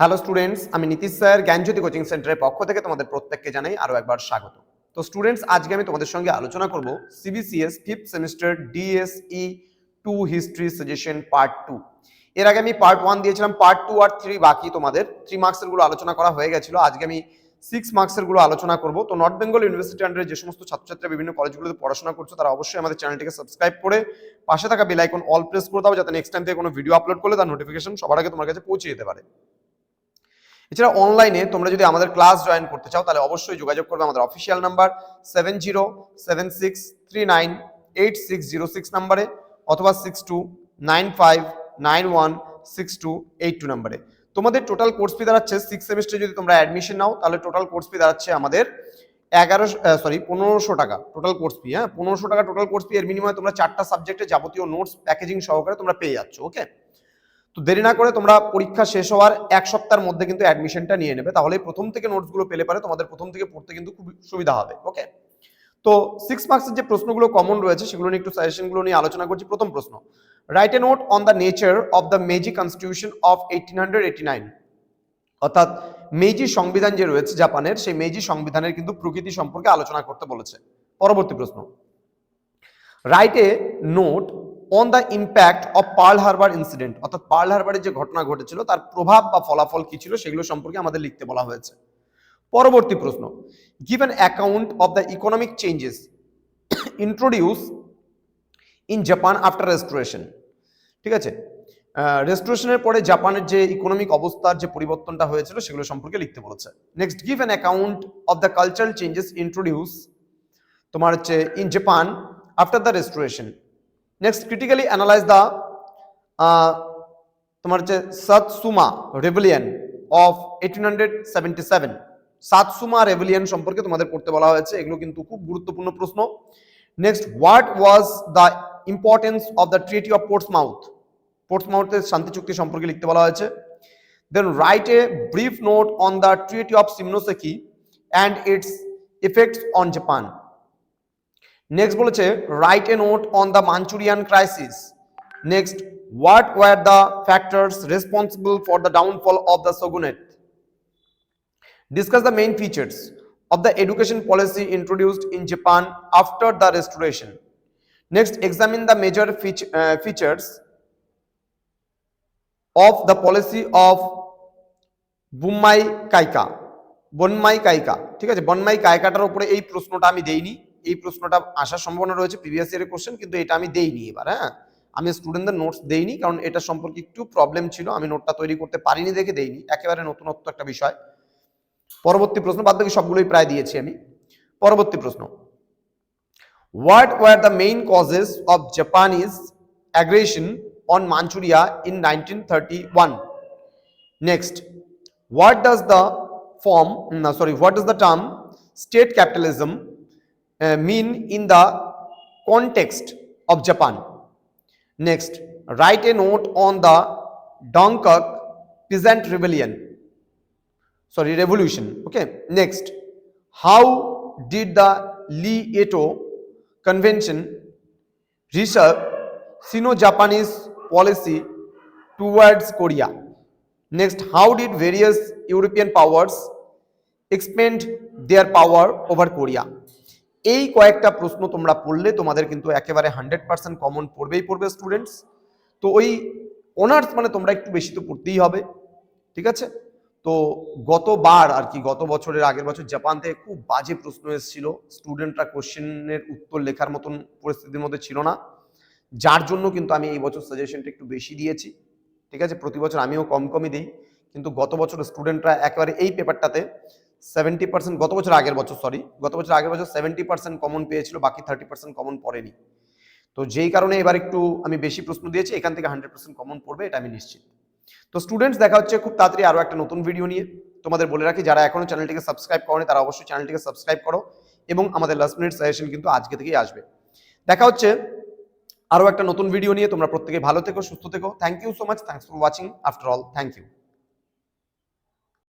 Hello students আমি Nitish sir, জ্ঞানজ্যোতি coaching সেন্টারের পক্ষ থেকে তোমাদের প্রত্যেককে জানাই আরও একবার স্বাগত। তো স্টুডেন্টস আজকে আমি তোমাদের সঙ্গে আলোচনা করব CBCS fifth semester DSE two history suggestion part two এর আগে আমি পার্ট ওয়ান দিয়েছিলাম পার্ট টু আর থ্রি বাকি তোমাদের। থ্রি মার্কসেরগুলো আলোচনা করা হয়ে গেছিল। আজকে আমি সিক্স মার্কসেরগুলো আলোচনা করব। তো নর্থ বেঙ্গল ইউনিভার্সিটি আন্ডারে যে সমস্ত ছাত্রছাত্রীরা বিভিন্ন কলেজগুলোতে পড়াশোনা করছ, তারা অবশ্যই আমাদের চ্যানেলটিকে সাবস্ক্রাইব করে পাশে থাকা বেল আইকন অল প্রেস করে দাও, যাতে নেক্সট টাইম থেকে কোনো ভিডিও আপলোড করলে তার নোটিফিকেশন সবার আগে তোমার কাছে পৌঁছে যেতে পারে। এছাড়া অনলাইনে তোমরা যদি আমাদের ক্লাস জয়েন করতে চাও, তাহলে অবশ্যই যোগাযোগ করবে আমাদের official number seven zero seven six three nine eight six zero six নাম্বারে অথবা six two nine five nine one six two eight two নাম্বারে তোমাদের টোটাল কোর্স ফি দাঁড়াচ্ছে সিক্স সেমিস্টার যদি তোমরা অ্যাডমিশন নাও, তাহলে টোটাল কোর্স ফি দাঁড়াচ্ছে আমাদের এগারো সরি পনেরোশো টাকা টোটাল কোর্স ফি হ্যাঁ? পনেরোশো টাকা টোটাল কোর্স ফি এর মিনিমাম তোমরা চারটা সাবজেক্টে যাবতীয় নোটস প্যাকেজিং সহকারে তোমরা পেয়ে যাচ্ছ ওকে তো দেরি না করে তোমরা পরীক্ষা শেষ হওয়ার এক সপ্তাহের মধ্যে কিন্তু অ্যাডমিশনটা নিয়ে নেবে। তাহলে প্রথম থেকে নোটসগুলো পেলে পারে, তোমাদের প্রথম থেকে পড়তে কিন্তু খুব সুবিধা হবে ওকে তো সিক্স মার্কসের যে প্রশ্নগুলো কমন রয়েছে, সেগুলো নিয়ে একটু সাজেশনগুলো নিয়ে আলোচনা করছি। প্রথম প্রশ্ন write a note on the nature of the Meiji constitution of eighteen hundred eighty nine অর্থাৎ মেজি সংবিধান যে রয়েছে জাপানের, সেই মেজি সংবিধানের কিন্তু প্রকৃতি সম্পর্কে আলোচনা করতে বলেছে। পরবর্তী প্রশ্ন write a note on the impact of Pearl Harbor incident অর্থাৎ পার্ল হারবারের যে ঘটনা ঘটেছিল, তার প্রভাব বা ফলাফল কি ছিল সেগুলো সম্পর্কে আমাদের লিখতে বলা হয়েছে। পরবর্তী প্রশ্ন give an account of the economic changes introduce in Japan after restoration ঠিক আছে? রেস্টোরেশনের পরে জাপানের যে ইকোনমিক অবস্থার যে পরিবর্তনটা হয়েছিল সেগুলো সম্পর্কে লিখতে বলেছে। Next give an account of the cultural changes introduce তোমার হচ্ছে in Japan after the restoration next critically analyze the তোমার হচ্ছে Satsuma rebellion of eighteen hundred seventy seven Satsuma rebellion সম্পর্কে তোমাদের পড়তে বলা হয়েছে, এগুলো কিন্তু খুব গুরুত্বপূর্ণ প্রশ্ন। Next what was the importance of the treaty of Portsmouth পোর্টসমাউথের শান্তি চুক্তি সম্পর্কে লিখতে বলা হয়েছে। Then write a brief note on the treaty of Shimonoseki and its effects on Japan next বলেছে write a note on the Manchurian crisis next what were the factors responsible for the downfall of the shogunate discuss the main features of the education policy introduced in Japan after the restoration next examine the major features of the policy of Bunmei kaika Bunmei kaika ঠিক আছে? বনমাই কাইকাটার উপরে এই প্রশ্নটা আমি দেইনি। এই প্রশ্নটা আসার সম্ভাবনা রয়েছে প্রিভিয়াস ইয়ারের কোশ্চেন কিন্তু এটা আমি দেইনি এবার হ্যাঁ? আমি স্টুডেন্টদের নোটস দেইনি, কারণ এটা সম্পর্কে একটু প্রবলেম ছিল, আমি নোটটা তৈরি করতে পারিনি দেখে দেইনি, একেবারে নতুনত্ব একটা বিষয়। পরবর্তী প্রশ্ন বাদ বাকি সবগুলোই প্রায় দিয়েছি আমি। পরবর্তী প্রশ্ন। What were the main causes of Japanese aggression on Manchuria in nineteen thirty one next what does the form sorry what does the term state capitalism Uh, mean in the context of Japan. Next, write a note on the Donkirk Peasant Rebellion. Sorry, revolution. Okay. Next, how did the Lieto Convention reshape Sino-Japanese policy towards Korea? Next, how did various European powers expand their power over Korea? এই কয়েকটা প্রশ্ন তোমরা পড়লে তোমাদের কিন্তু একেবারে hundred percent common পড়বেই পড়বে স্টুডেন্টস তো ওই অনার্স মানে তোমরা একটু বেশি তো পড়তেই হবে, ঠিক আছে? তো গতবার আর কি, গত বছরের আগের বছর জাপান থেকে খুব বাজে প্রশ্ন এসেছিল। স্টুডেন্টরা কোশ্চেনের উত্তর লেখার মতন পরিস্থিতির মধ্যে ছিল না। যার জন্য কিন্তু আমি এই বছর সাজেশনটা একটু বেশি দিয়েছি, ঠিক আছে? প্রতি বছর আমিও কম কমই দিই। কিন্তু গত বছর স্টুডেন্টরা একেবারে এই পেপারটাতে সেভেন্টি পার্সেন্ট গত বছর আগের বছর সরি গত বছর আগের বছর সেভেন্টি পার্সেন্ট কমন পেয়েছিল, বাকি থার্টি পার্সেন্ট কমন পড়েনি। তো যেই কারণে এবার একটু আমি বেশি প্রশ্ন দিয়েছি, এখান থেকে হান্ড্রেড পার্সেন্ট কমন পড়বে, এটা আমি নিশ্চিত। তো স্টুডেন্টস দেখা হচ্ছে খুব তাড়াতাড়ি আরও একটা নতুন ভিডিও নিয়ে। তোমাদের বলে রাখি, যারা এখনও চ্যানেলটিকে সাবস্ক্রাইব করেনি, তারা অবশ্যই চ্যানেলটিকে সাবস্ক্রাইব করো এবং আমাদের লাস্ট মিনিট সাজেশন কিন্তু আজকে থেকেই আসবে। দেখা হচ্ছে আরও একটা নতুন ভিডিও নিয়ে। তোমরা প্রত্যেকে ভালো থেকো, সুস্থ থেকো। Thank you so much thanks for watching after all thank you